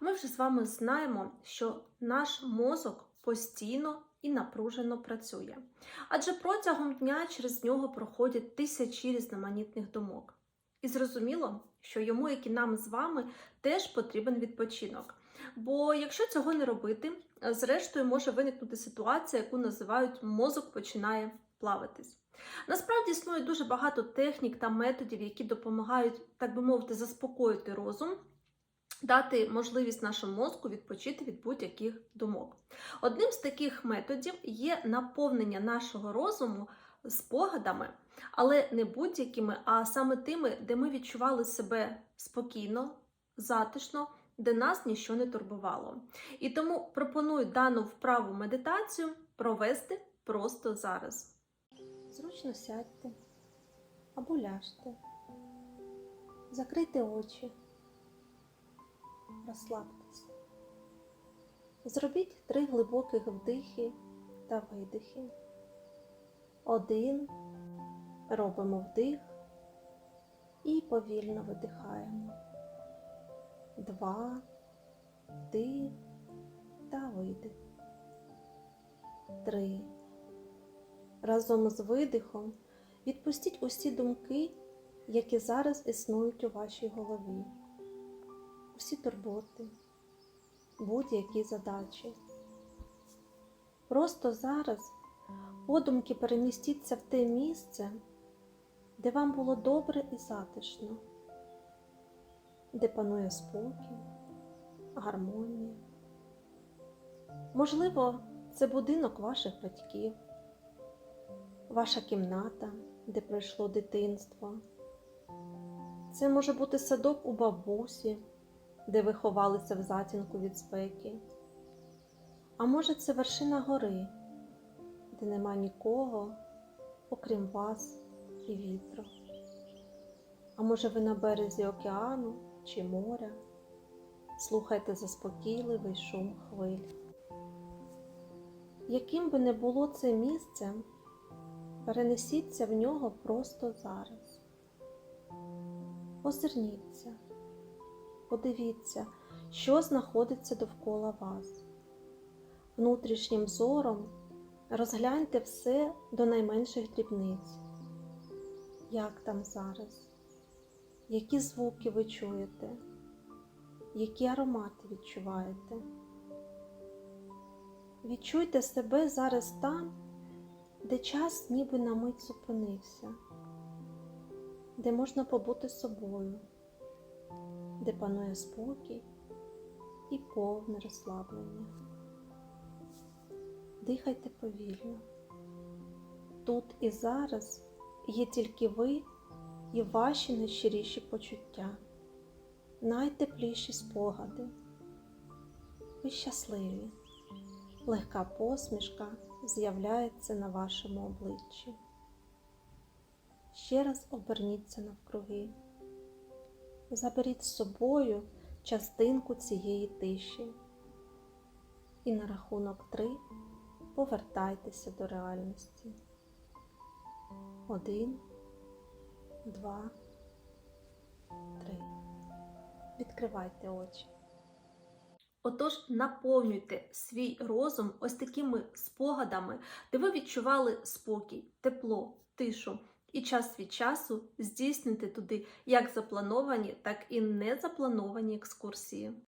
Ми вже з вами знаємо, що наш мозок постійно і напружено працює. Адже протягом дня через нього проходять тисячі різноманітних думок. І зрозуміло, що йому, як і нам з вами, теж потрібен відпочинок. Бо якщо цього не робити, зрештою може виникнути ситуація, яку називають мозок починає плаватись. Насправді існує дуже багато технік та методів, які допомагають, так би мовити, заспокоїти розум, дати можливість нашому мозку відпочити від будь-яких думок. Одним з таких методів є наповнення нашого розуму спогадами, але не будь-якими, а саме тими, де ми відчували себе спокійно, затишно, де нас нічого не турбувало. І тому пропоную дану вправу медитацію провести просто зараз. Зручно сядьте або ляжте, закрийте очі, розслабтеся. Зробіть три глибоких вдихи та видихи. Один робимо вдих і повільно видихаємо. Два вдих та видих. Три. Разом з видихом відпустіть усі думки, які зараз існують у вашій голові, усі турботи, будь-які задачі. Просто зараз подумки перемістіться в те місце, де вам було добре і затишно, де панує спокій, гармонія. Можливо, це будинок ваших батьків ваша кімната, де пройшло дитинство. Це може бути садок у бабусі, де ви ховалися в затінку від спеки. А може, це вершина гори, де нема нікого, окрім вас і вітру. А може, ви на березі океану чи моря, слухайте заспокійливий шум хвиль. Яким би не було це місце, Перенесіться в нього просто зараз. Озирніться, подивіться, що знаходиться довкола вас. Внутрішнім зором розгляньте все до найменших дрібниць. Як там зараз? Які звуки ви чуєте? Які аромати відчуваєте? Відчуйте себе зараз там де час ніби на мить зупинився, де можна побути собою, де панує спокій і повне розслаблення. Дихайте повільно. Тут і зараз є тільки ви і ваші найщиріші почуття, найтепліші спогади. Ви щасливі, легка посмішка з'являється на вашому обличчі. Ще раз оберніться навкруги, заберіть з собою частинку цієї тиші і на рахунок три повертайтеся до реальності. Один, два, три. Відкривайте очі. Отож, наповнюйте свій розум ось такими спогадами, де ви відчували спокій, тепло, тишу, і час від часу здійснити туди як заплановані, так і незаплановані екскурсії.